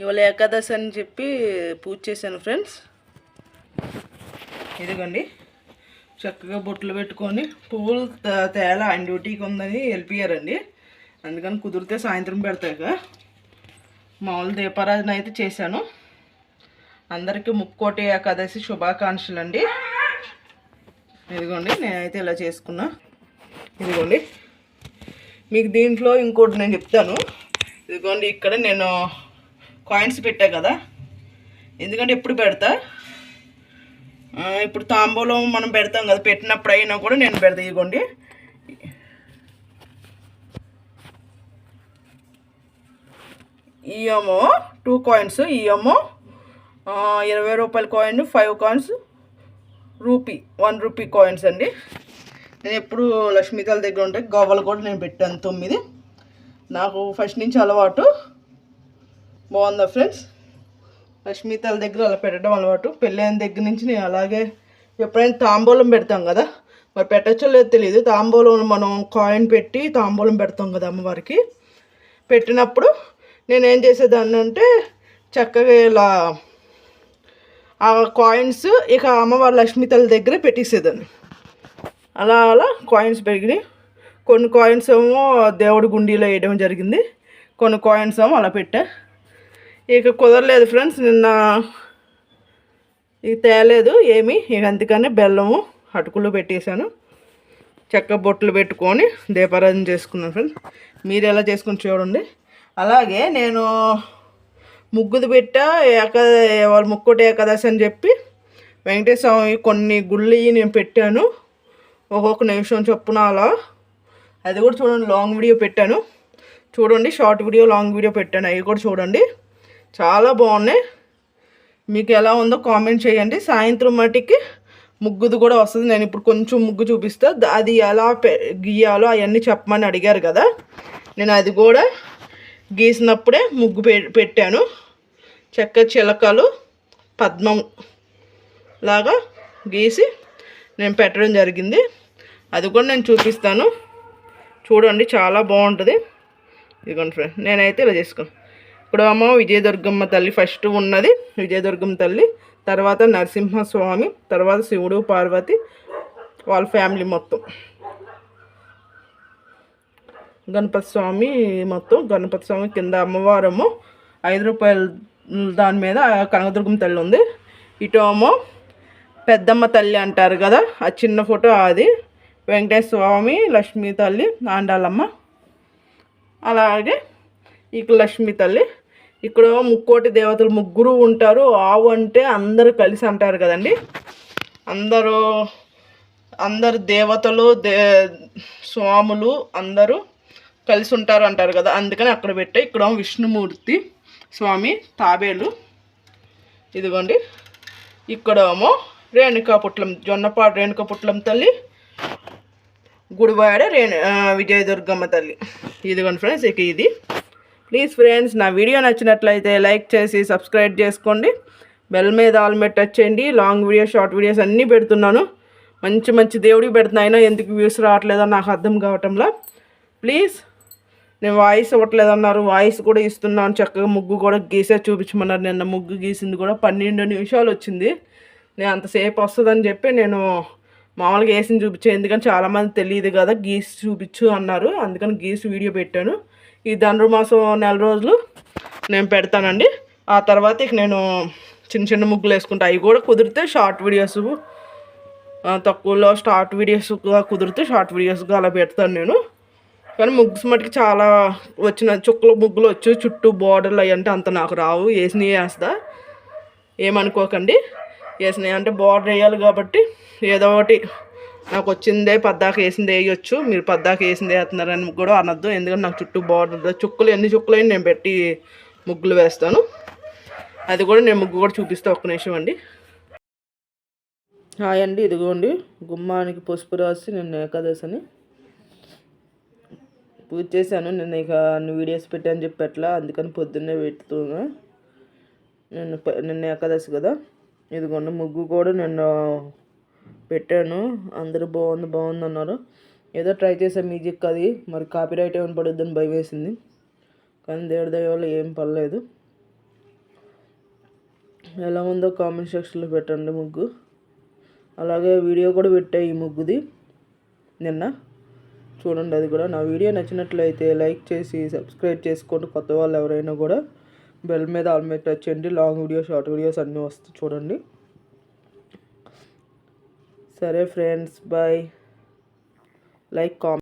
ఇవాళ ఏకాదశి అని చెప్పి పూజ చేశాను ఫ్రెండ్స్. ఇదిగోండి. చక్కగా బొట్లు పెట్టుకొని పువ్వులు తేలా ఆయన డ్యూటీకి ఉందని వెళ్ళిపోయారండి అందుకని కుదిరితే సాయంత్రం పెడతాక మామూలు దీపారాధన అయితే చేశాను. అందరికీ ముక్కోటి ఏకాదశి శుభాకాంక్షలు అండి ఇదిగోండి నేనైతే ఇలా చేసుకున్నా. ఇదిగోండి. మీకు దీంట్లో ఇంకోటి నేను చెప్తాను. ఇదిగోండి ఇక్కడ నేను కాయిన్స్ పెట్టా కదా. ఎందుకంటే ఎప్పుడు పెడతా? ఇప్పుడు తాంబూలం మనం పెడతాం కదా పెట్టినప్పుడు అయినా కూడా నేను పెడతా ఇదిగోండి. ఇయేమో టూ కాయిన్స్ ఇయేమో ఇరవై రూపాయల coin five coins rupee one rupee coins అండి. నేను ఎప్పుడు లక్ష్మీతల దగ్గర ఉంటే గవ్వలు కూడా నేను పెట్టాను తొమ్మిది. నాకు ఫస్ట్ నుంచి అలవాటు బాగుందా ఫ్రెండ్స్ లక్ష్మీతల దగ్గర అలా పెట్టడం అలవాటు. పెళ్ళైన దగ్గర నుంచి నేను అలాగే ఎప్పుడైనా తాంబూలం పెడతాం కదా? మరి పెట్టచ్చో లేదో తెలియదు తాంబూలం మనం కాయిన్ పెట్టి తాంబూలం పెడతాం కదా అమ్మవారికి. పెట్టినప్పుడు నేను ఏం చేసేదాన్ని అంటే చక్కగా ఇలా ఆ కాయిన్స్ ఇక అమ్మవారి లక్ష్మీతల దగ్గర పెట్టేసేదాన్ని. అలా అలా కాయిన్స్ పెరిగినాయి. కొన్ని కాయిన్స్ ఏమో దేవుడి గుండీలో వేయడం జరిగింది. కొన్ని కాయిన్స్ ఏమో అలా పెట్టా. ఇక కుదరలేదు ఫ్రెండ్స్ నిన్న ఇక తేలేదు ఏమి. ఇక అందుకనే బెల్లము అటుకులు పెట్టేశాను. చెక్క బొట్లు పెట్టుకొని దీపారాధన చేసుకున్నాను ఫ్రెండ్స్. మీరు ఎలా చేసుకుని చూడండి. అలాగే నేను ముగ్గుది పెట్ట ఏక వాళ్ళ ముక్కోటి ఏకాదశి అని చెప్పి వెంకటేశ్వర స్వామి కొన్ని గుళ్ళు నేను పెట్టాను. ఒక్కొక్క నిమిషం చొప్పున అలా. అది కూడా చూడండి లాంగ్ వీడియో పెట్టాను. చూడండి షార్ట్ వీడియో లాంగ్ వీడియో పెట్టాను. అవి కూడా చూడండి. చాలా బాగున్నాయి. మీకు ఎలా ఉందో కామెంట్ చేయండి. సాయంత్రం మటుకి ముగ్గుది కూడా వస్తుంది. నేను ఇప్పుడు కొంచెం ముగ్గు చూపిస్తా. అది ఎలా పె గీయాలో అవన్నీ చెప్పమని అడిగారు కదా. నేను అది కూడా గీసినప్పుడే ముగ్గు పె పెట్టాను. చెక్క చిలకలు పద్మం లాగా గీసి నేను పెట్టడం జరిగింది. అది కూడా నేను చూపిస్తాను. చూడండి చాలా బాగుంటుంది. ఇదిగోండి ఫ్రెండ్ నేనైతే ఇలా చేసుకున్నాను ఇప్పుడు అమ్మ విజయదుర్గమ్మ తల్లి ఫస్ట్ ఉన్నది విజయదుర్గమ్మ తల్లి తర్వాత నరసింహస్వామి తర్వాత శివుడు పార్వతి వాళ్ళ ఫ్యామిలీ మొత్తం. గణపతి స్వామి మొత్తం గణపతి స్వామి కింద అమ్మవారము. ఐదు రూపాయల దాని మీద కనకదుర్గం తల్లి ఉంది. ఇటు పెద్దమ్మ తల్లి అంటారు కదా ఆ చిన్న ఫోటో అది. వెంకటేశ్వర స్వామి లక్ష్మీ తల్లి ఆండాలమ్మ అలాగే ఇక లక్ష్మీ తల్లి. ఇక్కడ ముక్కోటి దేవతలు ముగ్గురు ఉంటారు. ఆవు అంటే అందరూ కలిసి అంటారు కదండి. అందరూ అందరు దేవతలు దే స్వాములు అందరూ కలిసి ఉంటారు అంటారు కదా. అందుకని అక్కడ పెట్టే. ఇక్కడ విష్ణుమూర్తి స్వామి తాబేలు. ఇదిగోండి. ఇక్కడేమో రేణుకా పుట్లం జొన్నపాడు రేణుకా పుట్లం తల్లి. గుడివాడ రేణు విజయదుర్గమ్మ తల్లి. ఇదిగోండి ఫ్రెండ్స్ ఇక ఇది. ప్లీజ్ ఫ్రెండ్స్ నా వీడియో నచ్చినట్లయితే లైక్ చేసి సబ్స్క్రైబ్ చేసుకోండి. బెల్ మీద ఆల్ మీద టచ్ చేయండి. లాంగ్ వీడియో షార్ట్ వీడియోస్ అన్నీ పెడుతున్నాను. మంచి మంచి దేవుడికి పెడుతున్నాయినా ఎందుకు వ్యూస్ రావట్లేదో నాకు అర్థం కావటంలో. ప్లీజ్ నేను వాయిస్ ఇవ్వట్లేదన్నారు. వాయిస్ కూడా ఇస్తున్నాను. చక్కగా ముగ్గు కూడా గీసే చూపించమన్నారు. నిన్న ముగ్గు గీసింది కూడా పన్నెండు నిమిషాలు వచ్చింది. నేను అంతసేపు వస్తుందని చెప్పి నేను మామూలుగా వేసింది చూపించాను ఎందుకంటే చాలామంది తెలియదు కదా గీసి చూపించు అన్నారు. అందుకని గీసి వీడియో పెట్టాను. ఈ ధనుర్మాసం నెల రోజులు నేను పెడతానండి. ఆ తర్వాత ఇక నేను చిన్న చిన్న ముగ్గులు వేసుకుంటా. అవి కూడా కుదిరితే షార్ట్ వీడియోస్ తక్కువలో షార్ట్ వీడియోస్గా కుదిరితే షార్ట్ వీడియోస్గా అలా పెడతాను నేను. కానీ ముగ్గుస్ మటుకు చాలా వచ్చిన చుక్కల ముగ్గులు వచ్చు చుట్టూ బార్డర్లు అవి అంటే అంత నాకు రావు. వేసినవి వేస్తా. ఏమనుకోకండి. వేసినవి అంటే బార్డర్ వేయాలి కాబట్టి ఏదో ఒకటి నాకు వచ్చిందే పద్దాక వేసింది వేయొచ్చు. మీరు పద్దాక వేసింది వేస్తున్నారని కూడా అనొద్దు. ఎందుకంటే నాకు చుట్టూ బార్డర్ చుక్కలు ఎన్ని చుక్కలు అయినా నేను పెట్టి ముగ్గులు వేస్తాను. అది కూడా నేను ముగ్గు కూడా చూపిస్తా ఒక్క నిమిషం అండి. హాయ్ అండి. ఇదిగోండి. గుమ్మానికి పసుపు రాసి నేను ఏకాదశిని పూజ చేశాను. నిన్న ఇక అన్ని వీడియోస్ పెట్టాను చెప్పి ఎట్లా అందుకని పొద్దున్నే పెడుతున్నా. నిన్న నిన్న ఏకాదశి కదా. ఇదిగోండి. ముగ్గు కూడా నిన్న పెట్టాను. అందరూ బాగుంది బాగుంది అన్నారు. ఏదో ట్రై చేసే మ్యూజిక్ అది మరి కాపీ రైట్ ఏమైనా పడుద్దని భయం వేసింది. కానీ దేవుడి దయవల్ల ఏం పర్లేదు. ఎలా ఉందో కామెంట్ సెక్షన్లో పెట్టండి ముగ్గు. అలాగే వీడియో కూడా పెట్టాయి ఈ ముగ్గుది. నిన్న. చూడండి అది కూడా. నా వీడియో నచ్చినట్లయితే లైక్ చేసి సబ్స్క్రైబ్ చేసుకోండి. కొత్త వాళ్ళు ఎవరైనా కూడా బెల్ మీద ఆల్ మీద టచ్ చేయండి. లాంగ్ వీడియో షార్ట్ వీడియోస్ అన్నీ వస్తాయి చూడండి. సరే ఫ్రెండ్స్ బాయ్ లైక్ కామెంట్